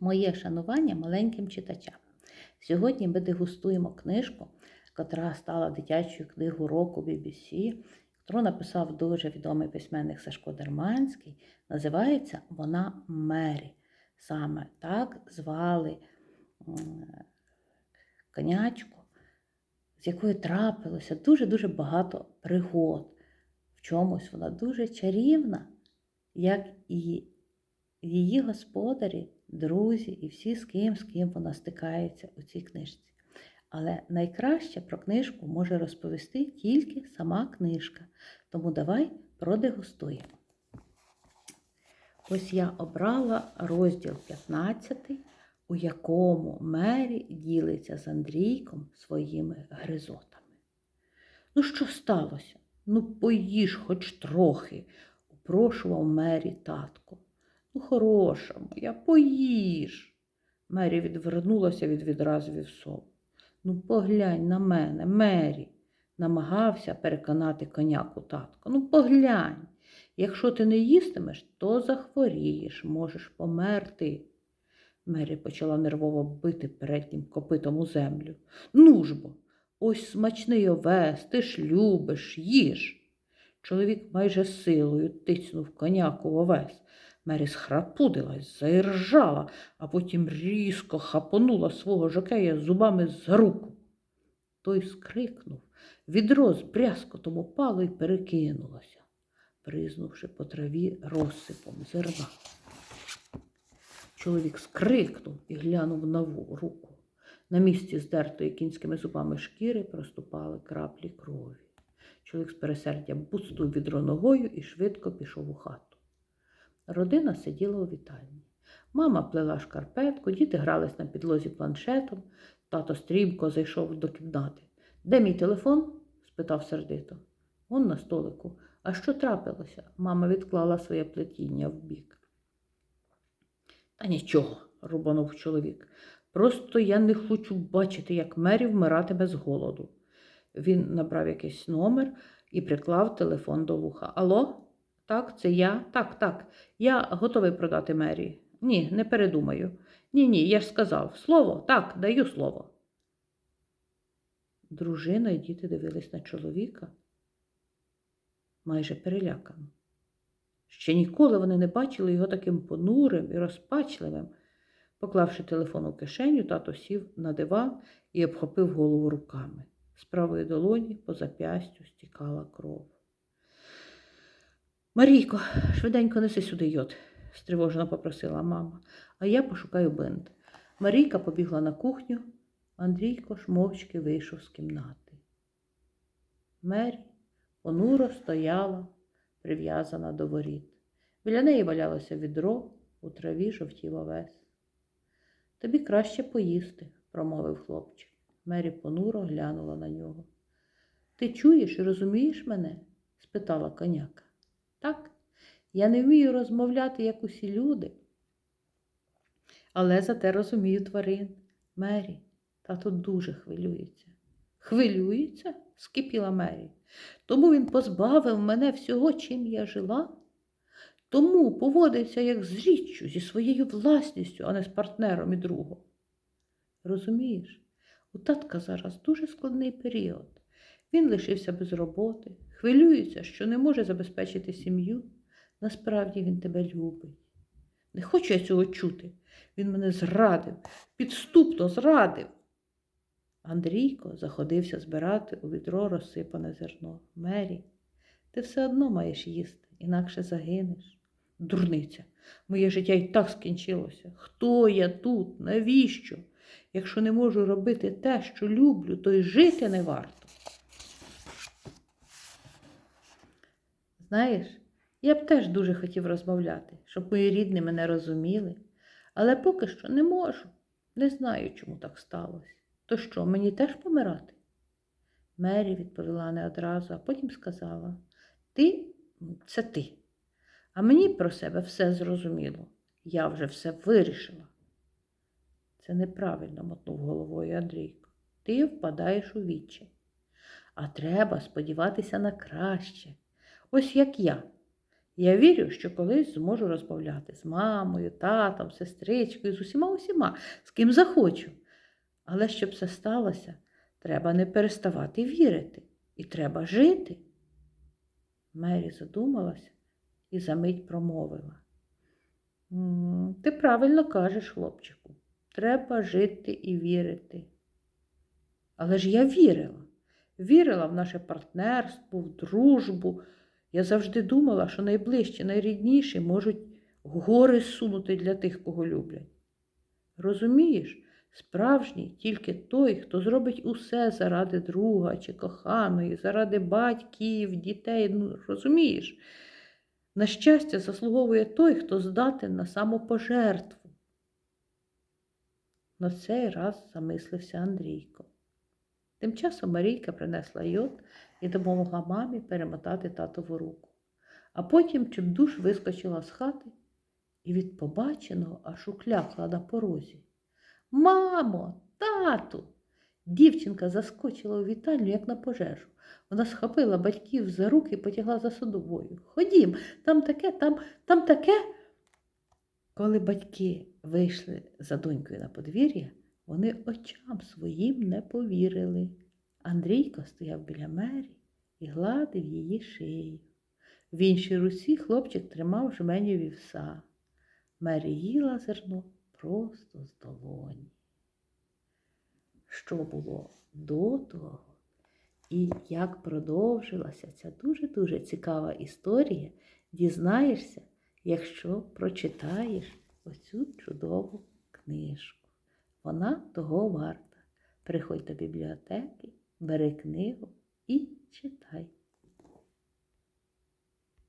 Моє шанування маленьким читачам. Сьогодні ми дегустуємо книжку, котра стала дитячою книгою року BBC, яку написав дуже відомий письменник Сашко Дерманський. Називається вона Мері. Саме так звали конячку, з якою трапилося дуже-дуже багато пригод. В чомусь вона дуже чарівна, як і її господарі, друзі і всі, з ким, з ким вона стикається у цій книжці. Але найкраще про книжку може розповісти тільки сама книжка. Тому давай продегустуємо. Ось я обрала розділ 15, у якому Мері ділиться з Андрійком своїми гризотами. Ну, що сталося? Ну, поїж хоч трохи, упрошував Мері татко. Ну, хороша моя, поїж. Мері відвернулася від відразу вівсов. Ну, поглянь на мене, Мері, намагався переконати коняку татко. Ну, поглянь. Якщо ти не їстимеш, то захворієш, можеш померти. Мері почала нервово бити переднім копитом у землю. Ну ж бо, ось смачний овес, ти ж любиш, їж. Чоловік майже силою тицнув коняку в овес. Мері схрапудилась, заіржала, а потім різко хапонула свого жокея зубами за руку. Той скрикнув, відро з брязкотом упало і перекинулося, признувши по траві розсипом зерна. Чоловік скрикнув і глянув на руку. На місці здертої кінськими зубами шкіри проступали краплі крові. Чоловік з пересердя буцнув відро ногою і швидко пішов у хату. Родина сиділа у вітальні. Мама плела шкарпетку, діти грались на підлозі планшетом. Тато стрімко зайшов до кімнати. Де мій телефон? спитав сердито. Он на столику. А що трапилося? Мама відклала своє плетіння вбік. Та нічого, рубанув чоловік. Просто я не хочу бачити, як Мері вмиратиме з голоду. Він набрав якийсь номер і приклав телефон до вуха. Алло? Так, це я? Так, так. Я готовий продати Мері. Ні, не передумаю. Ні, ні, я ж сказав. Слово? Так, даю слово. Дружина і діти дивились на чоловіка майже перелякано. Ще ніколи вони не бачили його таким понурим і розпачливим. Поклавши телефон у кишеню, тато сів на диван і обхопив голову руками. З правої долоні по запястю стікала кров. Марійко, швиденько неси сюди йод, стривожено попросила мама, а я пошукаю бинт. Марійка побігла на кухню, Андрійко ж мовчки вийшов з кімнати. Мері понуро стояла, прив'язана до воріт. Біля неї валялося відро, у траві жовтів овес. Тобі краще поїсти, промовив хлопчик. Мері понуро глянула на нього. Ти чуєш і розумієш мене? спитала коняка. Так, я не вмію розмовляти, як усі люди. Але зате розумію тварин. Мері, тато дуже хвилюється. Хвилюється? скипіла Мері. Тому він позбавив мене всього, чим я жила. Тому поводиться як з річчю, зі своєю власністю, а не з партнером і другом. Розумієш, у татка зараз дуже складний період. Він лишився без роботи, хвилюється, що не може забезпечити сім'ю. Насправді він тебе любить. Не хочу я цього чути. Він мене зрадив, підступно зрадив. Андрійко заходився збирати у відро розсипане зерно. Мері, ти все одно маєш їсти, інакше загинеш. Дурниця, моє життя і так скінчилося. Хто я тут? Навіщо? Якщо не можу робити те, що люблю, то й жити не варто. Знаєш, я б теж дуже хотів розмовляти, щоб мої рідні мене розуміли, але поки що не можу. Не знаю, чому так сталося. То що, мені теж помирати? Мері відповіла не одразу, а потім сказала: Ти це ти. А мені про себе все зрозуміло. Я вже все вирішила. Це неправильно, мотнув головою Андрійко. Ти впадаєш у вічі. А треба сподіватися на краще. Ось як я. Я вірю, що колись зможу розмовляти з мамою, татом, сестричкою, з усіма усіма, з ким захочу. Але щоб це сталося, треба не переставати вірити і треба жити. Мері задумалася і за мить промовила. Ти правильно кажеш, хлопчику, треба жити і вірити. Але ж я вірила. Вірила в наше партнерство, в дружбу. Я завжди думала, що найближчі, найрідніші можуть гори сунути для тих, кого люблять. Розумієш, справжній тільки той, хто зробить усе заради друга чи коханої, заради батьків, дітей. Ну, розумієш? На щастя, заслуговує той, хто здатен на самопожертву. На цей раз замислився Андрійко. Тим часом Марійка принесла йод і допомогла мамі перемотати татову руку. А потім чимдуж вискочила з хати і від побаченого аж уклякла на порозі. Мамо, тату! Дівчинка заскочила у вітальню, як на пожежу. Вона схопила батьків за руки і потягла за собою. Ходім, там таке, там, там таке. Коли батьки вийшли за донькою на подвір'я, вони очам своїм не повірили. Андрійко стояв біля Мері і гладив її шию. В іншій руці хлопчик тримав жменю вівса. Мері їла зерно просто з долоні. Що було до того, і як продовжилася ця дуже-дуже цікава історія, дізнаєшся, якщо прочитаєш оцю чудову книжку. Вона того варта. Приходь до бібліотеки, бери книгу і читай.